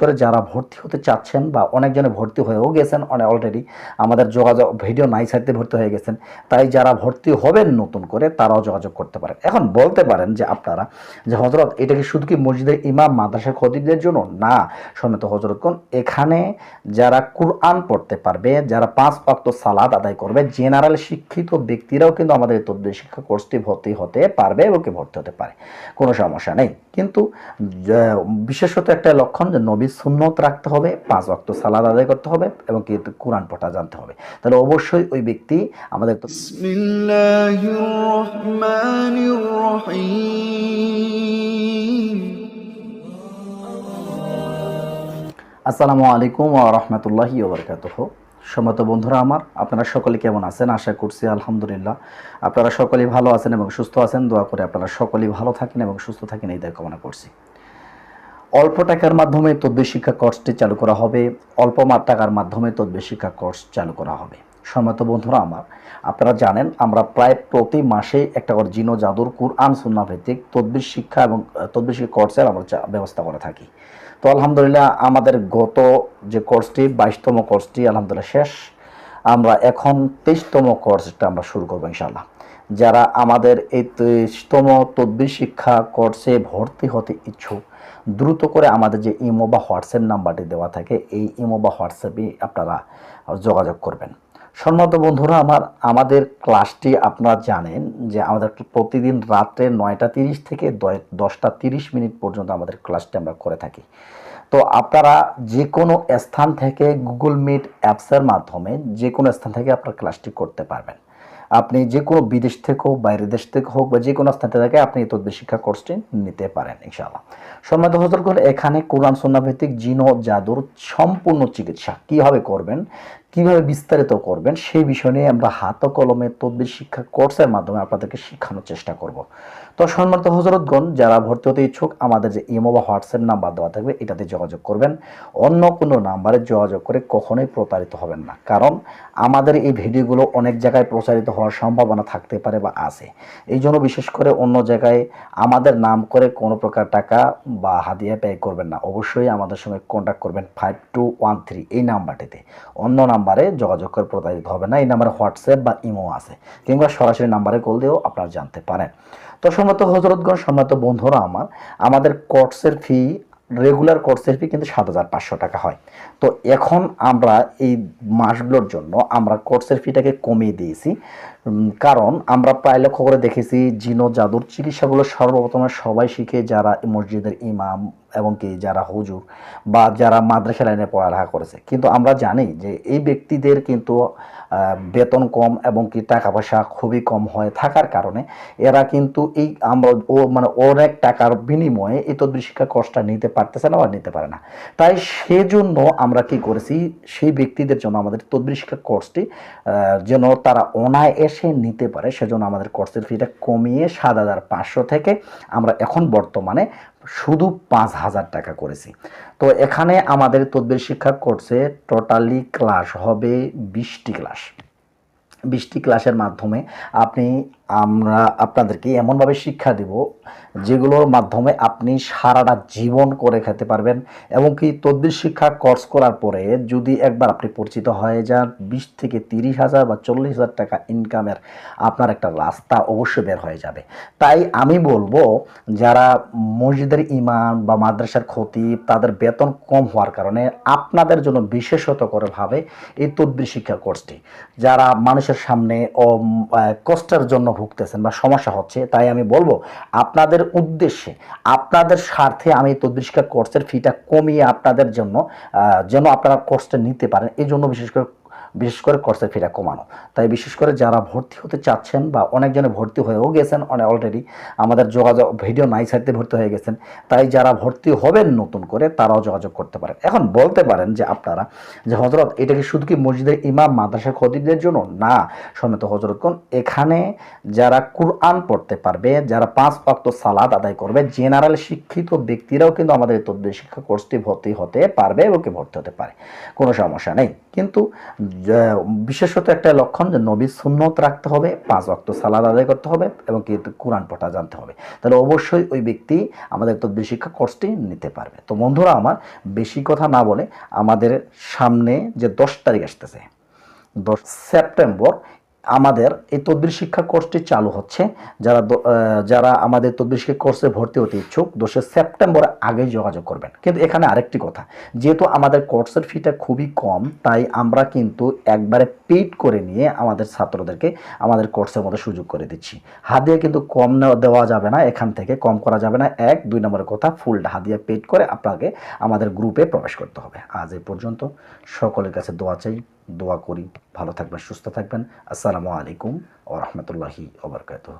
করে যারা ভর্তি হতে চাচ্ছেন বা অনেকজনে ভর্তি হয়েও গেছেন অনেক অলরেডি আমাদের যোগাযোগ ভিডিও নাই সাইডে ভর্তি হয়ে গেছেন, তাই যারা ভর্তি হবেন নতুন করে তারাও যোগাযোগ করতে পারেন। এখন বলতে পারেন যে আপনারা যে হজরত এটা কি শুধু কি মসজিদের ইমাম মাদ্রাসা খতিবদের জন্য? না সমেত হজরতগণ এখানে যারা কুরআন পড়তে পারবে, যারা পাঁচ ওয়াক্ত সালাদ আদায় করবে জেনারেল শিক্ষিত ব্যক্তিরাও কিন্তু আমাদের তদ্বির শিক্ষা কোর্সটি ভর্তি হতে পারবে এবং কি ভর্তি হতে পারে। কোনো সমস্যা নেই। কিন্তু বিশেষত একটা লক্ষণ যে নবী সুন্নত রাখতে হবে পাঁচ অক্ত সালাদ আদায় করতে হবে এবং কিন্তু কোরআন পটা জানতে হবে। তাহলে অবশ্যই ওই ব্যক্তি আমাদের আসসালামু আলাইকুম ওয়া রাহমাতুল্লাহি ওয়া বারাকাতুহু। সম্মত বন্ধুরা আমার, আপনারা সকলে কেমন আছেন? আশা করছি আলহামদুলিল্লাহ। আপনারা সকলেই ভালো আছেন এবং সুস্থ আছেন। দোয়া করে আপনারা সকলেই ভালো থাকেন এবং সুস্থ থাকেন এই দায় কামনা করছি। অল্প টাকার মাধ্যমে তদ্বির শিক্ষা কোর্সটি চালু করা হবে। অল্প টাকার মাধ্যমে তদ্বির শিক্ষা কোর্স চালু করা হবে। সম্মত বন্ধুরা আমার, আপনারা জানেন আমরা প্রায় প্রতি মাসে একটা করে জিনো জাদুর কুরআন সুন্না ভিত্তিক তদ্বির শিক্ষা এবং তদ্বির শিক্ষা কোর্সের আমরা ব্যবস্থা করে থাকি। তো আলহামদুলিল্লাহ আমাদের গত যে কোর্সটি, বাইশতম কোর্সটি আলহামদুলিল্লাহ শেষ। আমরা এখন তেইশতম কোর্সটা আমরা শুরু করব ইনশাল্লাহ যারা আমাদের এই তেইশতম তদ্বির শিক্ষা কোর্সে ভর্তি হতে ইচ্ছুক, দ্রুত করে আমাদের যে ইমো বা হোয়াটসঅ্যাপ নাম্বারটি দেওয়া থাকে, এই ইমো বা হোয়াটসঅ্যাপে আপনারা যোগাযোগ করবেন। সম্মত বন্ধুরা, আমার, আমাদের ক্লাসটি আপনারা জানেন যে আমাদের প্রতিদিন রাত্রে নয়টা তিরিশ থেকে দশটা তিরিশ মিনিট পর্যন্ত আমাদের ক্লাসটি আমরা করে থাকি। তো আপনারা যে কোনো স্থান থেকে গুগল মিট অ্যাপসের মাধ্যমে যে কোনো স্থান থেকে আপনার ক্লাসটি করতে পারবেন। আপনি যে কোনো বিদেশ থেকে হোক বাইরের দেশ থেকে হোক বা যে কোনো স্থান থেকে আপনি তদ্বির শিক্ষা কোর্সটি নিতে পারেন, ইনশাআল্লাহ। সম্মানিত হজরতগণ এখানে কোরআন সন্না ভিত্তিক জিনো জাদুর সম্পূর্ণ চিকিৎসা কীভাবে করবেন কীভাবে বিস্তারিত করবেন সেই বিষয় নিয়ে আমরা হাত কলমে তদ্বির শিক্ষা কোর্সের মাধ্যমে আপনাদেরকে শেখানোর চেষ্টা করব। তো সম্মানিত হজরতগণ যারা ভর্তি হতে ইচ্ছুক, আমাদের যে ইমো বা হোয়াটসঅ্যাপ নাম্বার দেওয়া থাকবে, এটাতে যোগাযোগ করবেন। অন্য কোনো নাম্বারে যোগাযোগ করে কখনোই প্রতারিত হবেন না। কারণ আমাদের এই ভিডিওগুলো অনেক জায়গায় প্রচারিত হওয়ার সম্ভাবনা থাকতে পারে বা আছে। এই জন্য বিশেষ করে অন্য জায়গায় আমাদের নাম করে কোনো প্রকার টাকা বা হাদিয়া ব্যয় করবেন না। অবশ্যই আমাদের সঙ্গে কন্ট্যাক্ট করবেন ফাইভ টু ওয়ান থ্রি এই নাম্বারটিতে। অন্য নাম্বারে যোগাযোগ করে প্রতারিত হবে না। এই নাম্বারে হোয়াটসঅ্যাপ বা ইমো আছে কিংবা সরাসরি নাম্বারে কল দিয়েও আপনারা জানতে পারেন। তো সম্মত হজরতগণ সম্মত বন্ধুরা আমার আমাদের কোর্সের ফি রেগুলার কোর্সের ফি কিন্তু সাত হাজার পাঁচশো টাকা হয়। তো এখন আমরা এই মাসগুলোর জন্য আমরা কোর্সের ফিটাকে কমিয়ে দিয়েছি। কারণ আমরা প্রায় লক্ষ্য করে দেখেছি জিনো জাদুর চিকিৎসাগুলো সর্বপ্রথমে সবাই শিখে, যারা মসজিদের ইমাম এবং কি যারা হুজুর বা যারা মাদ্রাসা লাইনে পড়ালেখা করেছে। কিন্তু আমরা জানি যে এই ব্যক্তিদের কিন্তু বেতন কম এবং কি টাকা পয়সা খুবই কম হয়ে থাকার কারণে এরা কিন্তু এই আমরা ও মানে অনেক টাকার বিনিময়ে এই তদ্বির শিক্ষা কোর্সটা নিতে পারতেছে না বা নিতে পারে না। তাই সেজন্য আমরা কি করেছি, সেই ব্যক্তিদের জন্য আমাদের তদ্বির শিক্ষা কোর্সটি যেন তারা অনায়াসে নিতে পারে, সেজন্য আমাদের কোর্সের ফিটা কমিয়ে সাত হাজার পাঁচশো থেকে আমরা এখন বর্তমানে শুধু পাঁচ হাজার টাকা করেছি। তো এখানে আমাদের তদবির শিক্ষা করছে টোটালি ক্লাস হবে বিশটি ক্লাস। বিশটি ক্লাসের মাধ্যমে আপনি আমরা আপনাদেরকে এমনভাবে শিক্ষা দেব যেগুলোর মাধ্যমে আপনি সারাটা জীবন করে খেতে পারবেন এবং কি তদ্বির শিক্ষা কোর্স করার পরে যদি একবার আপনি পরিচিত হয়ে যান, বিশ থেকে তিরিশ হাজার বা চল্লিশ হাজার টাকা ইনকামের আপনার একটা রাস্তা অবশ্যই বের হয়ে যাবে। তাই আমি বলব, যারা মসজিদের ইমাম বা মাদ্রাসার খতিব, তাদের বেতন কম হওয়ার কারণে আপনাদের জন্য বিশেষত করে ভাবে এই তদ্বির শিক্ষা কোর্সটি যারা মানুষের সামনে ও কষ্টের জন্য ভুগতেছেন বা সমস্যা হচ্ছে, তাই আমি বলব আপনাদের উদ্দেশ্যে, আপনাদের স্বার্থে আমি শিক্ষা কোর্সের ফিটা কমিয়ে আপনাদের জন্য যেন আপনারা কোর্সটা নিতে পারেন। এই জন্য বিশেষ করে বিশেষ করে কোর্সের ফিটা কমানো। তাই বিশেষ করে যারা ভর্তি হতে চাচ্ছেন বা অনেকজনে ভর্তি হয়েও গেছেন অনেক অলরেডি আমাদের যোগাযোগ ভিডিও নাই সাইডে ভর্তি হয়ে গেছেন, তাই যারা ভর্তি হবেন নতুন করে তারাও যোগাযোগ করতে পারেন। এখন বলতে পারেন যে আপনারা যে হজরত এটা কি শুধু কি মসজিদের ইমাম মাদ্রাসা খতিবদের জন্য? না সমেত হজরতগণ এখানে যারা কুরআন পড়তে পারবে, যারা পাঁচ ওয়াক্ত সালাদ আদায় করবে জেনারেল শিক্ষিত ব্যক্তিরাও কিন্তু আমাদের তদ্বির শিক্ষা কোর্সটি ভর্তি হতে পারবে এবং ভর্তি হতে পারে। কোনো সমস্যা নেই। কিন্তু বিশেষত একটা লক্ষণ যে নবীর সুন্নত রাখতে হবে, পাঁচ অক্ত সালাদ আদায় করতে হবে এবং কি কোরআন পটা জানতে হবে। তাহলে অবশ্যই ওই ব্যক্তি আমাদের তদ্বির শিক্ষা কোর্সটি নিতে পারবে। তো বন্ধুরা, আমার বেশি কথা না বলে আমাদের সামনে যে দশ তারিখ আসতেছে, দশ সেপ্টেম্বর আমাদের এই তদ্বির শিক্ষা কোর্সটি চালু হচ্ছে। যারা যারা আমাদের তদ্বির শিক্ষা কোর্সে ভর্তি হতে ইচ্ছুক দোষে সেপ্টেম্বরে আগেই যোগাযোগ করবেন। কিন্তু এখানে আরেকটি কথা, যেহেতু আমাদের কোর্সের ফিটা খুবই কম, তাই আমরা কিন্তু একবারে পেড করে নিয়ে আমাদের ছাত্রদেরকে আমাদের কোর্সের মধ্যে সুযোগ করে দিচ্ছি। হাদিয়া কিন্তু কম দেওয়া যাবে না, এখান থেকে কম করা যাবে না। এক, দুই নম্বরের কথা, ফুল হাদিয়া পেড করে আপনাকে আমাদের গ্রুপে প্রবেশ করতে হবে। আজ এই পর্যন্ত সকলের কাছে দোয়া চাই। দোয়া করি। ভালো থাকবেন সুস্থ থাকবেন। আসসালামু আলাইকুম ও রহমতুল্লাহি ওবরকাত